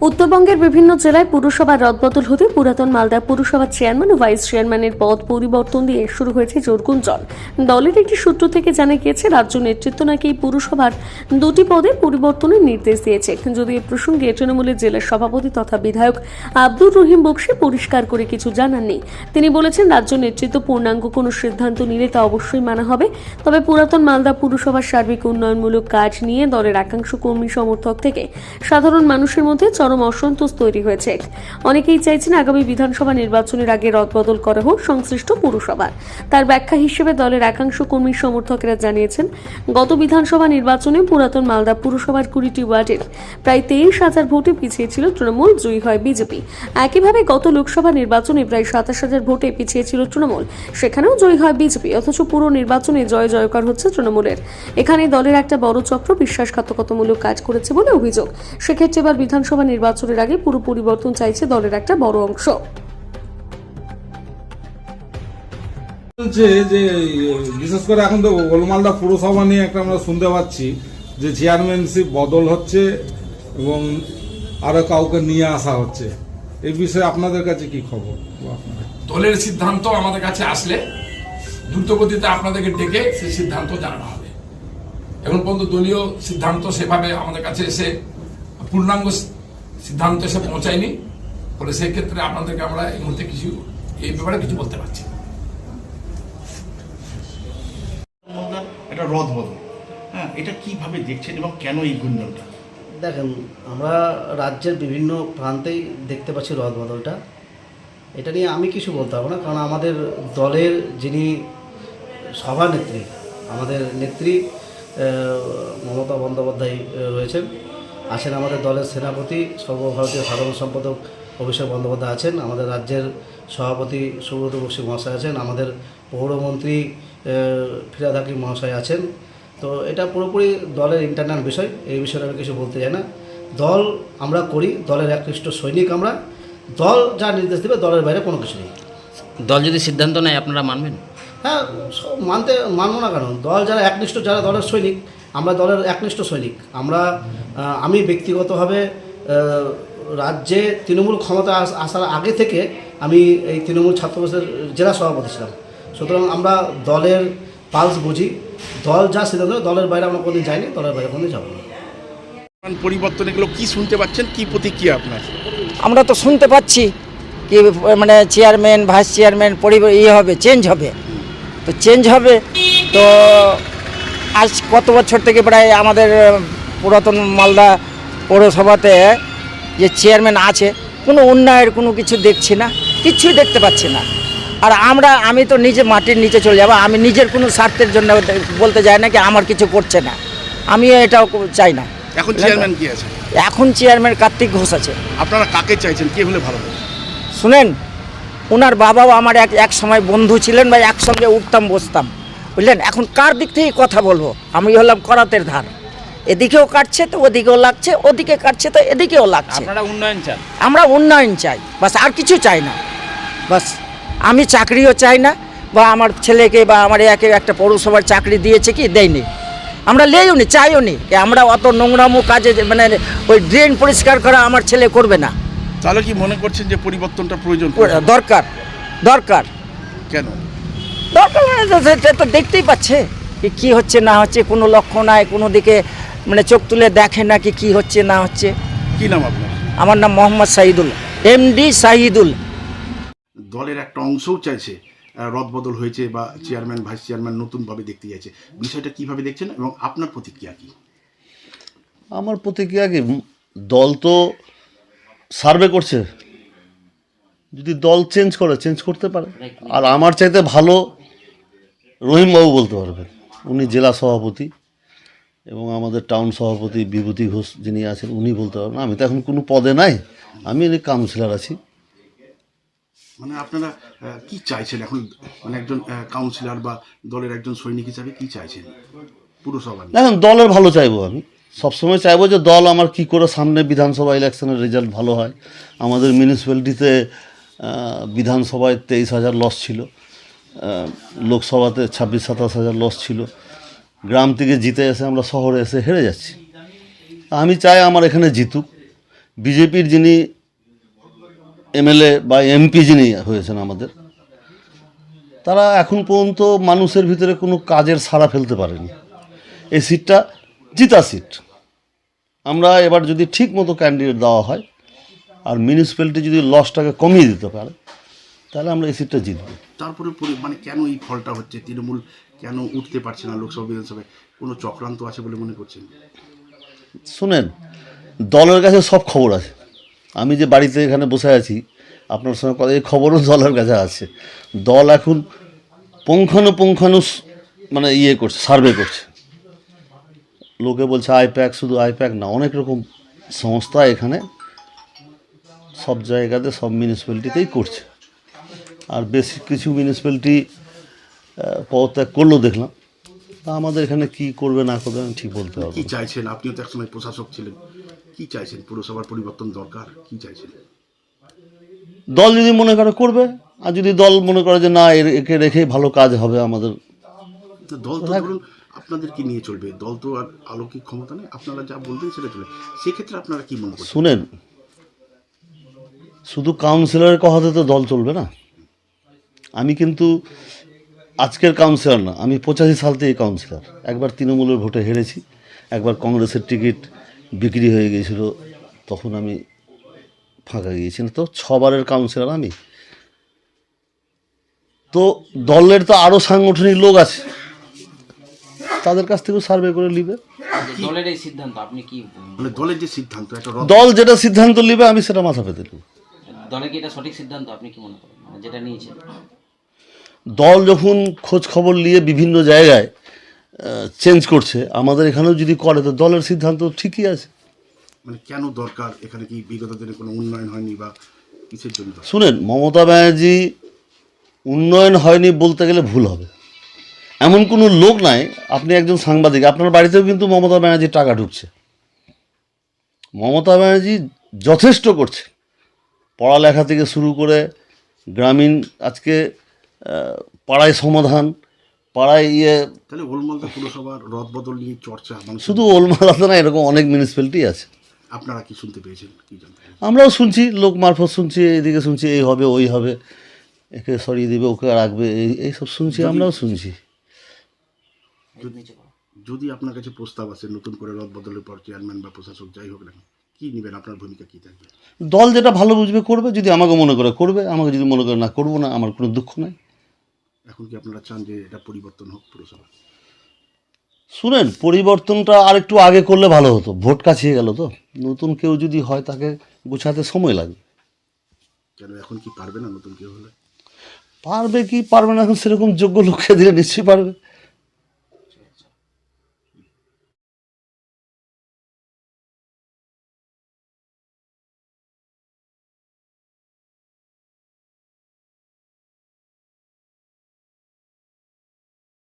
উত্তরবঙ্গের বিভিন্ন জেলায় পুরসভার রদবদল হতে পুরাতন মালদা পুরসভার চেয়ারম্যান ও ভাইস চেয়ারম্যানের পদ পরিবর্তন দিয়ে শুরু হয়েছে জোরগুঞ্জন দলের একটি সূত্র থেকে জানা গিয়েছে, রাজ্য নেতৃত্ব নাকি এই পুরসভার দুটি পদে পরিবর্তনের নির্দেশ দিয়েছে। যদি এ প্রসঙ্গে তৃণমূলের জেলার সভাপতি তথা বিধায়ক আব্দুর রহিম বক্সি পরিষ্কার করে কিছু জানাননি তিনি বলেছেন, রাজ্য নেতৃত্ব পূর্ণাঙ্গ কোনো সিদ্ধান্ত নিলে তা অবশ্যই মানা হবে। তবে পুরাতন মালদা পুরসভার সার্বিক উন্নয়নমূলক কাজ নিয়ে দলের একাংশ কর্মী সমর্থক থেকে সাধারণ মানুষের মধ্যে চরম অসন্তোষ তৈরি হয়েছে। অনেকেই চাইছেন আগামী বিধানসভা নির্বাচনের আগে রদবদল করা হোক সংশ্লিষ্ট পুরসভার। তার ব্যাখ্যা হিসেবে দলের একাংশ কর্মী সমর্থকেরা জানিয়েছেন, গত বিধানসভা নির্বাচনে পুরাতন মালদা পুরসভার কুড়িটি ওয়ার্ডের প্রায় তেইশ হাজার ভোটে পিছিয়ে ছিল তৃণমূল, জয়ী হয় বিজেপি। একইভাবে গত লোকসভা নির্বাচনে প্রায় সাতাশ হাজার ভোটে পিছিয়ে ছিল তৃণমূল, সেখানেও জয়ী হয় বিজেপি, অথচ পুরো নির্বাচনে জয় জয়কার হচ্ছে তৃণমূলের। এখানে দলের একটা বড় চক্র বিশ্বাসঘাতকতামূলক কাজ করেছে বলে অভিযোগ। সেক্ষেত্রে এবার বিধানসভা নির্বাচনের আগে পুরো পরিবর্তন চাইছে দলের একটা বড় অংশ। বলছে যে বিশেষ করে এখন তো গোলমালদা পুরসভা নিয়ে একটা আমরা শুনতে পাচ্ছি যে চেয়ারম্যানশিপ বদল হচ্ছে এবং আরও কাউকে নিয়ে আসা হচ্ছে। এই বিষয়ে আপনাদের কাছে কি খবর? দলের সিদ্ধান্ত আমাদের কাছে আসলে দ্রুতগতিতে আপনাদেরকে ডেকে সেই সিদ্ধান্ত জানানো হবে। এখন পর্যন্ত দলীয় সিদ্ধান্ত সেভাবে আমাদের কাছে এসে পূর্ণাঙ্গ সিদ্ধান্ত এসে পৌঁছায়নি ফলে সেই ক্ষেত্রে আপনাদেরকে আমরা এই মুহূর্তে কিছু এই ব্যাপারে কিছু বলতে পারছি একটা রদ বদল। হ্যাঁ এটা কীভাবে দেখছেন এবং কেন এই গুঞ্জনটা? দেখেন আমরা রাজ্যের বিভিন্ন প্রান্তেই দেখতে পাচ্ছি রদবদলটা এটা নিয়ে আমি কিছু বলতে পারব না কারণ আমাদের দলের যিনি সভানেত্রী আমাদের নেত্রী মমতা বন্দ্যোপাধ্যায় রয়েছেন আছেন আমাদের দলের সেনাপতি সর্বভারতীয় সাধারণ সম্পাদক অভিষেক বন্দ্যোপাধ্যায় আছেন আমাদের রাজ্যের সভাপতি সুব্রত বক্সী মহাশয় আছেন আমাদের পৌরমন্ত্রী ফিরাদ হাকিম মহাশয় আছেন। তো এটা পুরোপুরি দলের ইন্টারনাল বিষয় এই বিষয়ে আমি কিছু বলতে চাই না। দল আমরা করি দলের একনিষ্ঠ সৈনিক আমরা। দল যা নির্দেশ দেবে দলের বাইরে কোনো কিছু নেই। দল যদি সিদ্ধান্ত নেয় আপনারা মানবেন? হ্যাঁ সব মানতে মানবো না কেন? দল যারা একনিষ্ঠ যারা দলের সৈনিক আমরা দলের একনিষ্ঠ সৈনিক। আমরা আমি ব্যক্তিগতভাবে রাজ্যে তৃণমূল ক্ষমতা আস- আসার আগে থেকে আমি এই তৃণমূল ছাত্র পরিষদের জেলা সভাপতি ছিলাম। সুতরাং আমরা দলের পালস বুঝি। দল যা সিদ্ধান্ত দলের বাইরে আমরা কোনোদিন যাইনি দলের বাইরে কোনোদিন যাব না। পরিবর্তন এগুলো কি শুনতে পাচ্ছেন? কি প্রতিক্রিয়া আপনার? আমরা তো শুনতে পাচ্ছি কি মানে চেয়ারম্যান ভাইস চেয়ারম্যান পরিবার ইয়ে হবে চেঞ্জ হবে। তো চেঞ্জ হবে তো আজ কত বছর থেকে প্রায় আমাদের পুরাতন মালদা পৌরসভাতে যে চেয়ারম্যান আছে কোনো উন্নয়নের কোনো কিছু দেখছি না কিছুই দেখতে পাচ্ছি না। আর আমরা আমি তো নিজে মাটির নিচে চলে যাব আমি নিজের কোনো স্বার্থের জন্য বলতে যাই না কি আমার কিছু করছে না। আমিও এটাও চাই না। এখন চেয়ারম্যান কি আছে? এখন চেয়ারম্যান কার্তিক ঘোষ আছে। আপনারা কাকে চাইছেন? কে হলে ভালো শুনেন ওনার বাবাও আমার এক এক সময় বন্ধু ছিলেন বা একসঙ্গে উঠতাম বসতাম। বুঝলেন? এখন কার দিক থেকে কথা বলব? আমি হলাম করাতের ধার। এদিকেও কাটছে তো ওদিকেও লাগছে ওদিকে কাটছে তো এদিকেও লাগছে। আপনারা উন্নয়ন চান। আমরা উন্নয়ন চাই বাস আর কিছু চাই না। বাস আমি চাকরিও চাই না বা আমার ছেলেকে বা আমার একে একটা পৌরসভার চাকরি দিয়েছে কি দেয়নি। আমরা লেইও নি চাইও নি আমরা অত নোংরামো কাজে মানে ওই ড্রেন পরিষ্কার করা আমার ছেলে করবে না। তাহলে কি মনে করছেন যে পরিবর্তনটা প্রয়োজন? দরকার দরকার। কেন? দরকার তো সেটা তো দেখতেই পাচ্ছে কি কী হচ্ছে না হচ্ছে কোনো লক্ষ্য নাই কোনো দিকে মানে চোখ তুলে দেখে না কি কী হচ্ছে না হচ্ছে। কি নাম আপনার? আমার নাম মোহাম্মদ সাহিদুল এমডি সাহিদুল দলের একটা অংশও চাইছে রদবদল হয়েছে বা চেয়ারম্যান ভাইস চেয়ারম্যান নতুনভাবে দেখতে যাচ্ছে। বিষয়টা কীভাবে দেখছেন এবং আপনার প্রতিক্রিয়া কি? আমার প্রতিক্রিয়া কি? দল তো সার্ভে করছে। যদি দল চেঞ্জ করে চেঞ্জ করতে পারে। আর আমার চাইতে ভালো রহিমবাবু বলতে পারবেন। উনি জেলা সভাপতি এবং আমাদের টাউন সভাপতি বিভূতি ঘোষ যিনি আছেন উনি বলতে পারবেন। আমি তো এখন কোনো পদে নাই। আমি কাউন্সিলর আছি। মানে আপনারা কি চাইছেন এখন? মানে একজন কাউন্সিলর বা দলের একজন সৈনিক হিসাবে কি চাইছেন? পুরসভা? দেখেন দলের ভালো চাইব আমি। সবসময় চাইব যে দল আমার কি করে সামনে বিধানসভা ইলেকশনের রেজাল্ট ভালো হয়। আমাদের মিউনিসিপ্যালিটিতে বিধানসভায় তেইশ হাজার লস ছিল। লোকসভাতে ছাব্বিশ, সাতাশ হাজার লস ছিল। গ্রাম থেকে জিতে এসে আমরা শহরে এসে হেরে যাচ্ছি। আমি চাই আমার এখানে জিতুক। বিজেপির যিনি এমএলএ বা এমপি যিনি হয়েছেন আমাদের, তারা এখন পর্যন্ত মানুষের ভিতরে কোনো কাজের সাড়া ফেলতে পারেনি। এই সিটটা জিতা সিট। আমরা এবার যদি ঠিক মতো ক্যান্ডিডেট দেওয়া হয়, আর মিউনিসিপ্যালিটি যদি লসটাকে কমিয়ে দিতে পারে তাহলে আমরা এই সিটটা জিতব। তারপরে পরি- মানে কেন এই ফলটা হচ্ছে? তৃণমূল কেন উঠতে পারছে না লোকসভা বিধানসভায়? কোনো চক্রান্ত আছে বলে মনে করছেন? শুনেন দলের কাছে সব খবর আছে। আমি যে বাড়িতে এখানে বসে আছি আপনার সঙ্গে কথা এই খবরও দলের কাছে আছে। দল এখন পুঙ্খানুপুঙ্খানু মানে ইয়ে করছে সার্ভে করছে। লোকে বলছে আইপ্যাক শুধু আইপ্যাক না অনেক রকম সংস্থা এখানে সব জায়গাতে সব মিউনিসিপ্যালিটিতেই করছে। আর বেশি কিছু মিউনিসিপ্যালিটি পদত্যাগ করল দেখলাম। তা আমাদের এখানে কি করবে না করবে আমি ঠিক বলতে পারব কি চাইছেন? আপনিও তো একসময় প্রশাসক ছিলেন। কি চাইছেন? পুরসভার পরিবর্তন দরকার? কি চাইছেন? দল যদি মনে করে করবে আর যদি দল মনে করে যে না এর- একে রেখেই ভালো কাজ হবে আমাদের। দল তো ধরুন আপনাদের কি নিয়ে চলবে? দল তো আর আলৌকিক ক্ষমতা নেই। আপনারা যা বলবেন সেটা চলে। সেক্ষেত্রে আপনারা কি মনে করছেন? শুনেন শুধু কাউন্সিলরের কথাতে তো দল চলবে না। আমি কিন্তু আজকের কাউন্সিলর না আমি পঁচাশি সাল থেকে কাউন্সিলর একবার তৃণমূলের ভোটে হেরেছি একবার কংগ্রেসের টিকিট বিক্রি হয়ে গিয়েছিল তখন আমি ফাঁকা গিয়েছি। না তো ছবারের কাউন্সিলর আমি। তো দলের তো আরও সাংগঠনিক লোক আছে তাদের কাছ থেকেও সার্ভে করে নিবে। দলের এই সিদ্ধান্ত আপনি কি মানে দলের যে সিদ্ধান্ত একটা দল যেটা সিদ্ধান্ত নেবে আমি সেটা মাথা পেতে নেব। দলে কি এটা সঠিক সিদ্ধান্ত আপনি কি মনে করেন? মানে যেটা নিয়েছেন। দল যখন খোঁজ খবর নিয়ে বিভিন্ন জায়গায় চেঞ্জ করছে আমাদের এখানেও যদি করে তো দলের সিদ্ধান্ত ঠিকই আছে। মানে কেন দরকার? এখানে কি বিগত দিনে কোনো উন্নয়ন হয়নি বা কিসের জন্য শুনেন মমতা ব্যানার্জি উন্নয়ন হয়নি বলতে গেলে ভুল হবে। এমন কোনো লোক নাই আপনি একজন সাংবাদিক আপনার বাড়িতেও কিন্তু মমতা ব্যানার্জির টাকা ঢুকছে। মমতা ব্যানার্জি যথেষ্ট করছে। পড়ালেখা থেকে শুরু করে গ্রামীণ আজকে পাড়ায় সমাধান পাড়ায় ইয়ে তাহলে ওলমালদা পুরসভার রদ বদল নিয়ে চর্চা শুধু ওলমালাতে না এরকম অনেক মিউনিসিপ্যালিটি আছে। আপনারা কি শুনতে পেয়েছেন? কি জানতে আমরাও শুনছি লোক মারফত শুনছি এইদিকে শুনছি এই হবে ওই হবে একে সরিয়ে দিবে ওকে রাখবে এই এইসব শুনছি আমরাও শুনছি। যদি আপনার কাছে প্রস্তাব আছে নতুন করে রদ বদলের পর চেয়ারম্যান বা প্রশাসক যাই হোক না কি নেবেন? আপনার ভূমিকা কি থাকবে? দল যেটা ভালো বুঝবে করবে যদি আমাকে মনে করে করবে আমাকে যদি মনে করে না করব না আমার কোনো দুঃখ নাই। এখন কি আপনারা চান যে এটা পরিবর্তন হোক পুরসভা শুনেন পরিবর্তনটা আর একটু আগে করলে ভালো হতো। ভোট কাছিয়ে গেল তো। নতুন কেউ যদি হয় তাকে গুছাতে সময় লাগবে কেন এখন কি পারবে না নতুন কেউ হলে? পারবে কি পারবে না এখন সেরকম যোগ্য লোককে দিলে নিশ্চয়ই পারবে।